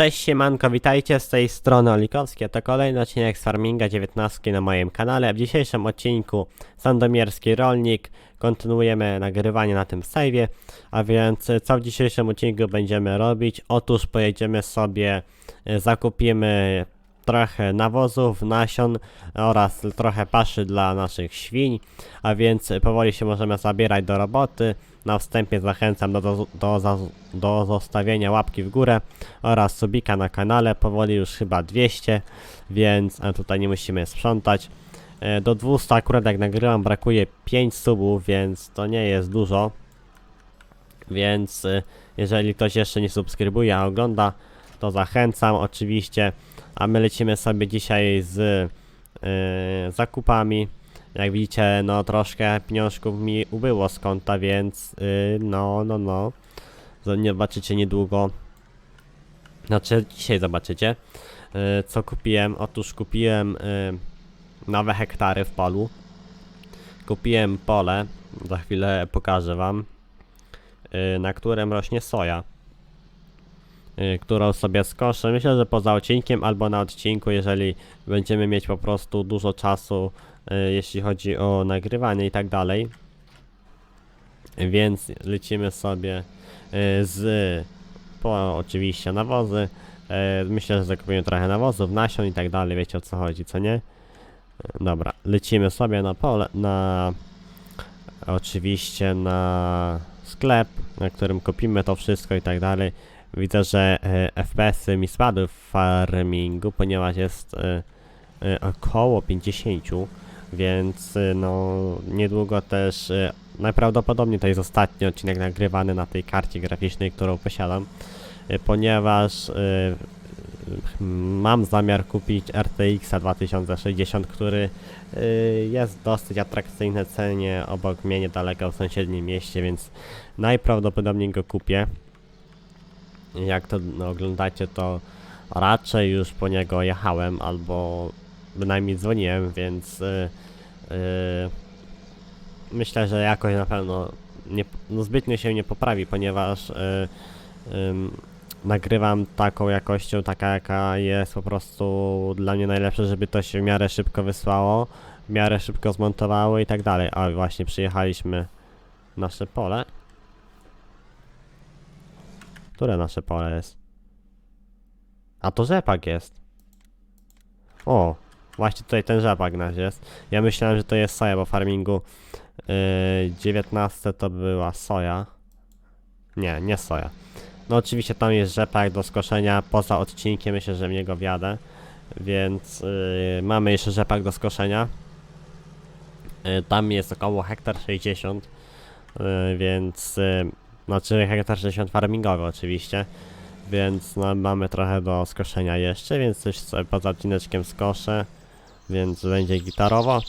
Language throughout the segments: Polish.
Cześć siemanko, witajcie z tej strony Olikowskie. To kolejny odcinek z Farminga 19 na moim kanale. W dzisiejszym odcinku Sandomierski Rolnik. Kontynuujemy nagrywanie na tym save'ie. A więc co w dzisiejszym odcinku będziemy robić? Otóż pojedziemy sobie, e, zakupimy trochę nawozów, nasion oraz trochę paszy dla naszych świń. A więc powoli się możemy zabierać do roboty. Na wstępie zachęcam do, do, do, do zostawienia łapki w górę oraz subika na kanale, powoli już chyba 200, więc e, tutaj nie musimy sprzątać. E, Do 200 akurat jak nagrywam brakuje 5 subów, więc to nie jest dużo. Więc e, jeżeli ktoś jeszcze nie subskrybuje, a ogląda, to zachęcam oczywiście. A my lecimy sobie dzisiaj z e, zakupami. Jak widzicie, no troszkę pieniążków mi ubyło z konta, więc y, no, no, no. Zobaczycie niedługo. Znaczy, dzisiaj zobaczycie, y, co kupiłem. Otóż kupiłem y, nowe hektary w polu. Kupiłem pole, za chwilę pokażę wam, y, na którym rośnie soja. Y, Którą sobie skoszę. Myślę, że poza odcinkiem albo na odcinku, jeżeli będziemy mieć po prostu dużo czasu, y, jeśli chodzi o nagrywanie i tak dalej. Więc lecimy sobie y, z po oczywiście nawozy. Myślę, że zakupimy trochę nawozów, nasion i tak dalej, wiecie o co chodzi, co nie? Dobra, lecimy sobie na pole, na oczywiście na sklep, na którym kupimy to wszystko i tak dalej. Widzę, że e, FPS-y mi spadły w farmingu, ponieważ jest e, e, około 50, więc e, no niedługo też e, najprawdopodobniej to jest ostatni odcinek nagrywany na tej karcie graficznej, którą posiadam, e, ponieważ e, mam zamiar kupić RTX 2060, który y, jest dosyć atrakcyjne cenie obok mnie niedaleko w sąsiednim mieście, więc najprawdopodobniej go kupię. Jak to oglądacie, to raczej już po niego jechałem albo bynajmniej dzwoniłem, więc y, y, myślę, że jakoś na pewno nie, no zbytnio się nie poprawi, ponieważ y, ym, nagrywam taką jakością, taka jaka jest po prostu dla mnie najlepsze, żeby to się w miarę szybko wysłało, w miarę szybko zmontowało i tak dalej. A właśnie przyjechaliśmy nasze pole. Które nasze pole jest? A to rzepak jest. O, właśnie tutaj ten rzepak nasz jest. Ja myślałem, że to jest soja, bo w farmingu yy, 19 to była soja. Nie, nie soja. No oczywiście tam jest rzepak do skoszenia poza odcinkiem, myślę, że mnie go wiadę. Więc yy, mamy jeszcze rzepak do skoszenia. Yy, tam jest około hektar 60. Yy, więc yy, znaczy hektar 60 farmingowy oczywiście. Więc no, mamy trochę do skoszenia jeszcze, więc coś sobie poza odcineczkiem skoszę. Więc będzie gitarowo.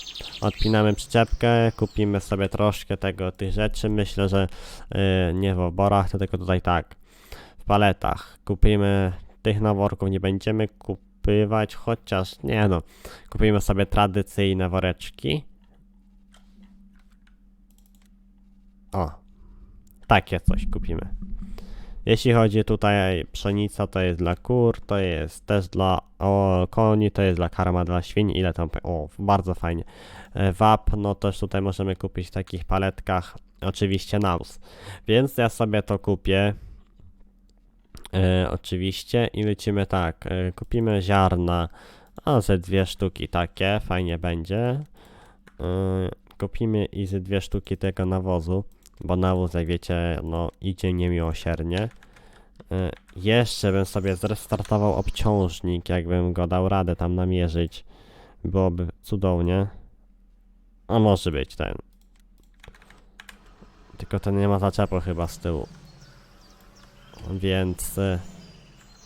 Odpinamy przyczepkę, kupimy sobie troszkę tego, tych rzeczy. Myślę, że yy, nie w oborach, to tylko tutaj tak w paletach. Kupimy tych naworków, nie będziemy kupywać, chociaż nie no. Kupimy sobie tradycyjne woreczki. O, takie coś kupimy. Jeśli chodzi tutaj pszenica, to jest dla kur, to jest też dla o, koni, to jest dla karma dla świń, ile tam, o, bardzo fajnie. E, Wapno też tutaj możemy kupić w takich paletkach, oczywiście nawóz. Więc ja sobie to kupię. E, oczywiście i lecimy tak, e, kupimy ziarna, a ze dwie sztuki takie, fajnie będzie. E, kupimy i ze dwie sztuki tego nawozu, bo nawóz, jak wiecie, no idzie niemiłosiernie. E, jeszcze bym sobie zrestartował obciążnik, jakbym go dał radę tam namierzyć. Byłoby cudownie. A może być ten. Tylko ten nie ma zaczepu chyba z tyłu. Więc y,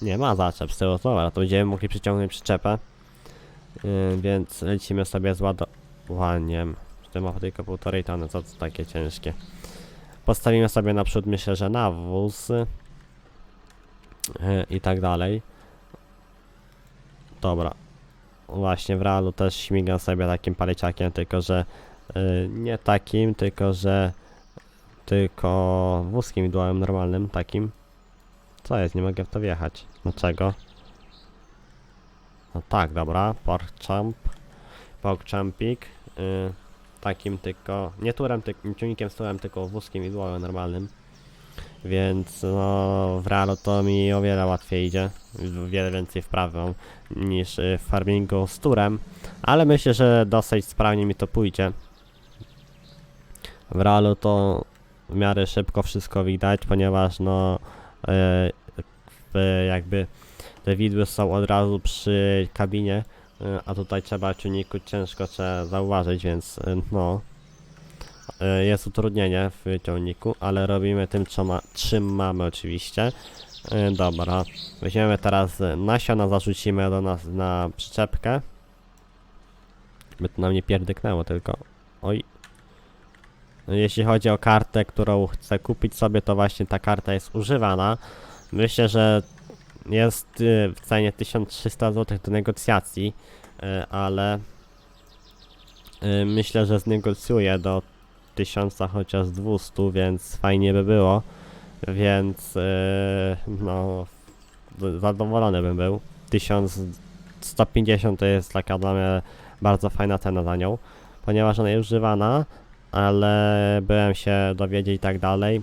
nie ma zaczep z tyłu, dobra, to będziemy mogli przyciągnąć przyczepę. Y, więc lecimy sobie z ładowaniem. To ma tylko półtorej tony, co to takie ciężkie. Postawimy sobie naprzód, myślę, że nawóz y, i tak dalej. Dobra. Właśnie w realu też śmigam sobie takim paleciakiem, tylko że y, nie takim, tylko że tylko wózkiem idłałem normalnym, takim. Co jest? Nie mogę w to wjechać. Dlaczego? No tak, dobra, porkchamp, porkchampik, yy, takim tylko, nie turem, tylko, nie ciągnikiem z turem, tylko wózkiem widłowym normalnym. Więc no, w realu to mi o wiele łatwiej idzie, wiele więcej wprawy mam niż y, w farmingu z turem, ale myślę, że dosyć sprawnie mi to pójdzie. W realu to w miarę szybko wszystko widać, ponieważ no w, jakby te widły są od razu przy kabinie, a tutaj trzeba ciągniku ciężko trzeba zauważyć, więc e, no e, jest utrudnienie w ciągniku, ale robimy tym co ma, czym mamy oczywiście. E, Dobra, weźmiemy teraz e, nasiona, zarzucimy do nas na przyczepkę. By to nam nie pierdyknęło tylko. Oj, jeśli chodzi o kartę, którą chcę kupić sobie, to właśnie ta karta jest używana. Myślę, że jest y, w cenie 1300 zł do negocjacji, y, ale y, myślę, że znegocjuję do 1000 chociaż 200, więc fajnie by było. Więc no zadowolony bym był. 1150 to jest taka dla mnie bardzo fajna cena za nią, ponieważ ona jest używana ale byłem się dowiedzieć i tak dalej,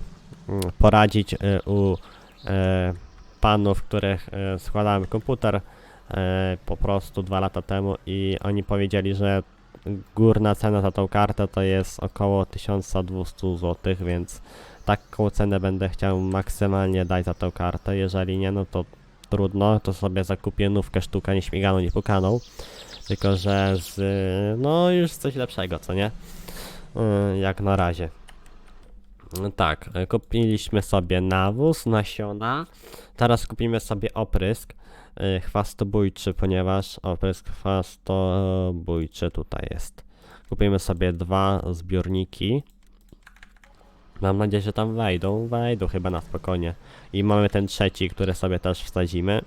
mm, poradzić u panów, których y, składałem komputer y, po prostu dwa lata temu i oni powiedzieli, że górna cena za tą kartę to jest około 1200 zł, więc taką cenę będę chciał maksymalnie dać za tą kartę, jeżeli nie, no to trudno, to sobie zakupię nówkę sztukę nieśmiganą, niepukaną, tylko że z, no już coś lepszego, co nie? Y, jak na razie. Tak, kupiliśmy sobie nawóz, nasiona. Teraz kupimy sobie oprysk y, chwastobójczy, ponieważ oprysk chwastobójczy tutaj jest. Kupimy sobie dwa zbiorniki. Mam nadzieję, że tam wejdą. Wejdą chyba na spokojnie. I mamy ten trzeci, który sobie też wsadzimy.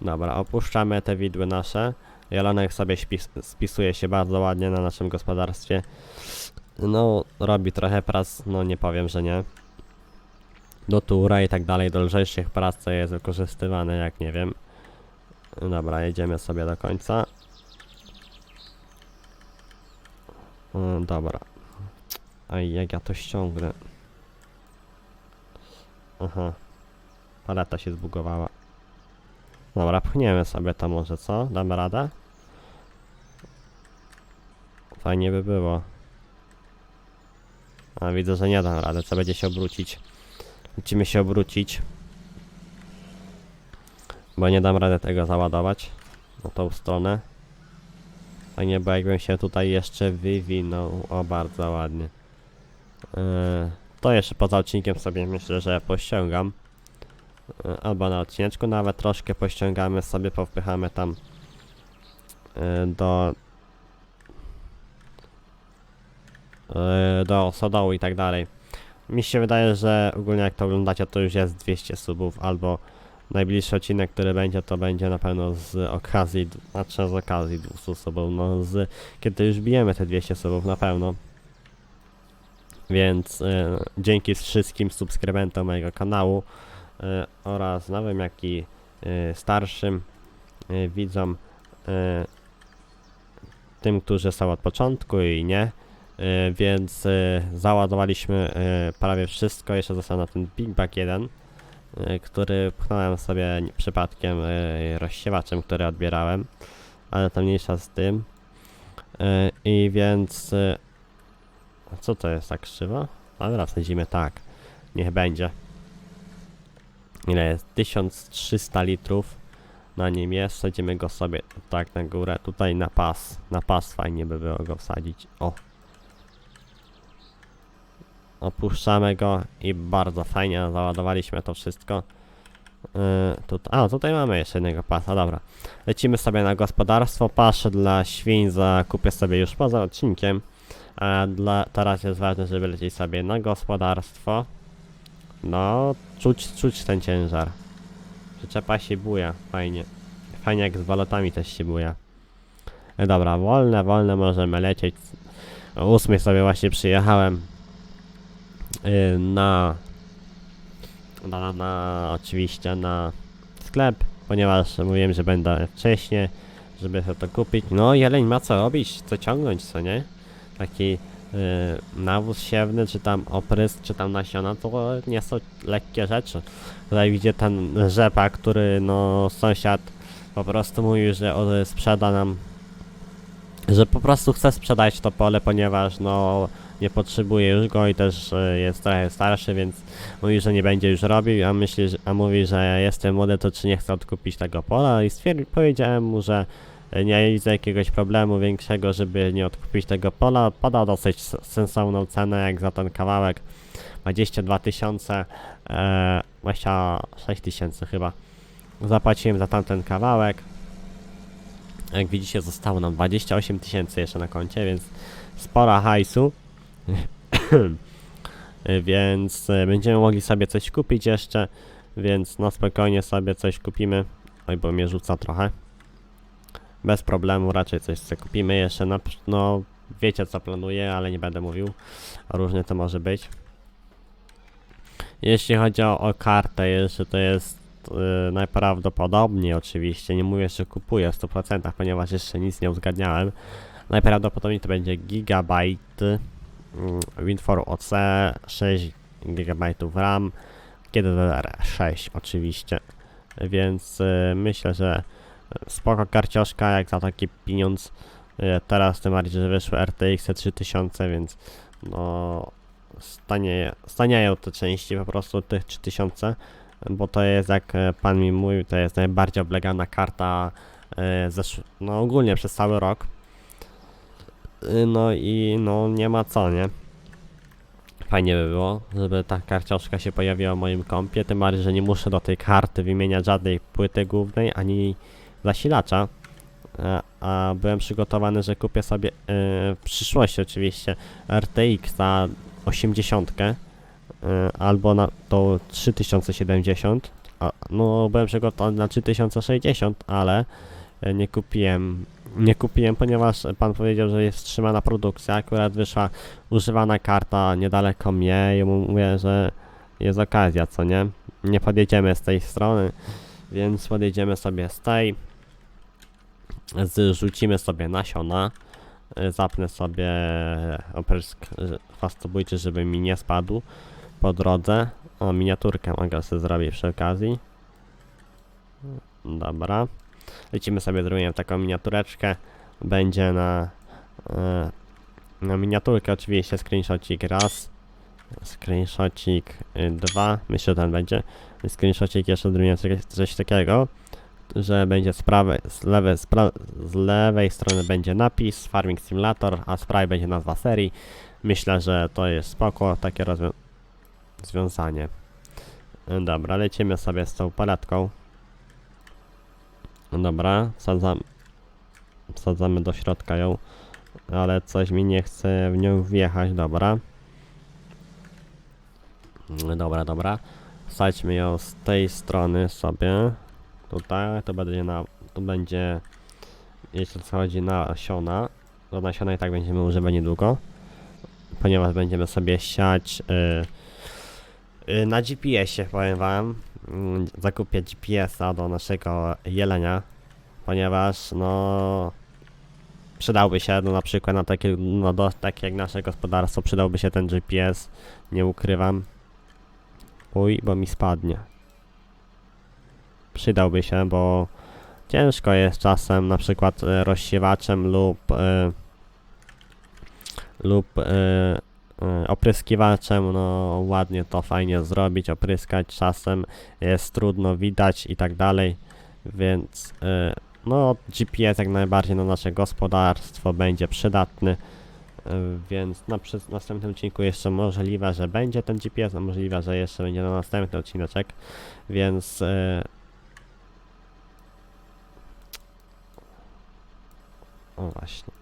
Dobra, opuszczamy te widły nasze. Jalonek sobie spisuje się bardzo ładnie na naszym gospodarstwie. No, robi trochę prac, no nie powiem, że nie. Do tura i tak dalej, do lżejszych prac, co jest wykorzystywane, jak nie wiem. Dobra, jedziemy sobie do końca. Dobra. Aj, jak ja to ściągnę. Aha. Paleta się zbugowała. Dobra, pchniemy sobie to może, co? Damy radę? Fajnie by było. A widzę, że nie dam rady, trzeba będzie się obrócić. Musimy się obrócić. Bo nie dam rady tego załadować. Na tą stronę. Fajnie, bo jakbym się tutaj jeszcze wywinął. O, bardzo ładnie. Yy, to jeszcze poza odcinkiem sobie myślę, że pościągam. Yy, albo na odcineczku nawet troszkę pościągamy sobie, powpychamy tam yy, do yy, do sodołu i tak dalej. Mi się wydaje, że ogólnie jak to oglądacie, to już jest 200 subów, albo najbliższy odcinek, który będzie, to będzie na pewno z okazji, znaczy z okazji 200 subów, no z, kiedy już bijemy te 200 subów, na pewno. Więc e, dzięki wszystkim subskrybentom mojego kanału e, oraz nowym, jak i e, starszym e, widzom, e, tym, którzy są od początku i nie, E, więc e, załadowaliśmy e, prawie wszystko, jeszcze został na ten Big Bag 1, e, który pchnąłem sobie przypadkiem e, rozsiewaczem, który odbierałem, ale to mniejsza z tym. E, I więc... e, Co to jest tak krzywo? Dobra, wsadzimy tak. Niech będzie. Ile jest? 1300 litrów na nim jest. Wsadzimy go sobie tak na górę. Tutaj na pas. Na pas fajnie by było go wsadzić. O. Opuszczamy go i bardzo fajnie załadowaliśmy to wszystko. Yy, a, tutaj mamy jeszcze jednego pasa, dobra. Lecimy sobie na gospodarstwo. Paszę dla świń zakupię sobie już poza odcinkiem. A dla, teraz jest ważne, żeby lecieć sobie na gospodarstwo. No, czuć, czuć ten ciężar. Przyczepa się buja, fajnie. Fajnie jak z walotami też się buja. E, dobra, wolne, wolne możemy lecieć. O ósmej sobie właśnie przyjechałem na na, na oczywiście na sklep, ponieważ mówiłem, że będę wcześniej, żeby to kupić. No jeleń ma co robić, co ciągnąć, co nie? Taki y, nawóz siewny, czy tam oprysk, czy tam nasiona, to nie są lekkie rzeczy. Tutaj widzę ten rzepak, który no sąsiad po prostu mówił, że on sprzeda nam, że po prostu chce sprzedać to pole, ponieważ no nie potrzebuje już go i też y, jest trochę starszy, więc mówi, że nie będzie już robił, a myśli, a mówi, że jestem młody, to czy nie chce odkupić tego pola i powiedziałem mu, że nie widzę jakiegoś problemu większego, żeby nie odkupić tego pola. Podał dosyć sensowną cenę jak za ten kawałek. 22 tysiące, e, 26 tysięcy chyba. Zapłaciłem za tamten kawałek. Jak widzicie zostało nam 28 tysięcy jeszcze na koncie, więc spora hajsu. więc e, będziemy mogli sobie coś kupić jeszcze, więc no spokojnie sobie coś kupimy. Oj, bo mnie rzuca trochę. Bez problemu raczej coś sobie kupimy jeszcze na, no wiecie co planuję, ale nie będę mówił. Różnie to może być. Jeśli chodzi o, o kartę jeszcze, to jest y, najprawdopodobniej oczywiście, nie mówię, że kupuję w 100%, ponieważ jeszcze nic nie uzgadniałem. Najprawdopodobniej to będzie Gigabyte WinFor OC 6 GB RAM, GDDR6 oczywiście, więc y, myślę, że spoko karcioszka jak za taki pieniądz. Y, Teraz tym bardziej, że wyszły RTX 3000, więc no stanie, staniają te części po prostu tych 3000, bo to jest jak pan mi mówił, to jest najbardziej oblegana karta no ogólnie przez cały rok. Y, No i no nie ma co, nie? Fajnie by było, żeby ta karcioszka się pojawiła w moim kompie, tym bardziej, że nie muszę do tej karty wymieniać żadnej płyty głównej, ani zasilacza. A, a byłem przygotowany, że kupię sobie e, w przyszłości oczywiście RTX za 80 e, albo na to 3070. A, no byłem przygotowany na 3060, ale e, nie kupiłem. Nie kupiłem, ponieważ pan powiedział, że jest wstrzymana produkcja. Akurat wyszła używana karta niedaleko mnie i mówię, że jest okazja, co nie? Nie podjedziemy z tej strony, więc podjedziemy sobie z tej. Zrzucimy sobie nasiona. y, Zapnę sobie oprysk chwastobójczy, żeby mi nie spadł po drodze. O, miniaturkę mogę sobie zrobić przy okazji. Dobra. Lecimy sobie, zrobimy taką miniatureczkę. Będzie na, e, na miniaturkę oczywiście screenshotcik raz, screenshotcik y, dwa, myślę, że ten będzie. Screenshotcik jeszcze zrobimy coś, coś takiego że będzie z prawej, z lewej, z, pra, z lewej strony będzie napis Farming Simulator, a z prawej będzie nazwa serii. Myślę, że to jest spoko, takie rozwiązanie. Dobra, lecimy sobie z tą paletką. Dobra, wsadzam, wsadzamy do środka ją, ale coś mi nie chce w nią wjechać, dobra. Mm, Dobra, dobra. Wsadźmy ją z tej strony sobie. Tutaj to będzie na. Tu będzie. Jeśli chodzi na nasiona. Do nasiona i tak będziemy używać niedługo. Ponieważ będziemy sobie siać. y, y, na GPS-ie powiem wam. Mm, Zakupię GPS-a do naszego jelenia. Ponieważ no. Przydałby się no, na przykład na takie, no, do, takie jak nasze gospodarstwo, przydałby się ten GPS, nie ukrywam. Uj, bo mi spadnie przydałby się, bo ciężko jest czasem na przykład e, rozsiewaczem lub e, lub e, opryskiwaczem, no ładnie to fajnie zrobić, opryskać czasem jest trudno widać i tak dalej, więc e, no GPS jak najbardziej na nasze gospodarstwo będzie przydatny. e, Więc na przy następnym odcinku jeszcze możliwe, że będzie ten GPS, a możliwe, że jeszcze będzie na następny odcineczek, więc O właśnie.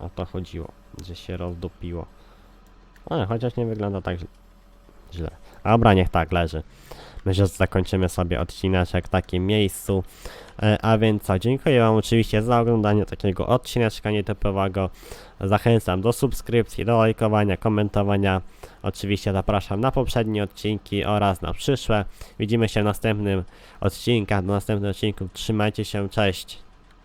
O to chodziło, że się rozdupiło. Ale chociaż nie wygląda tak źle-. Dobra, niech tak leży. Myślę, że zakończymy sobie odcineczek w takim miejscu. E, A więc co, dziękuję Wam oczywiście za oglądanie takiego odcineczka nietypowego. Zachęcam do subskrypcji, do lajkowania, komentowania. Oczywiście zapraszam na poprzednie odcinki oraz na przyszłe. Widzimy się w następnym odcinkach, do następnych odcinków. Trzymajcie się, cześć!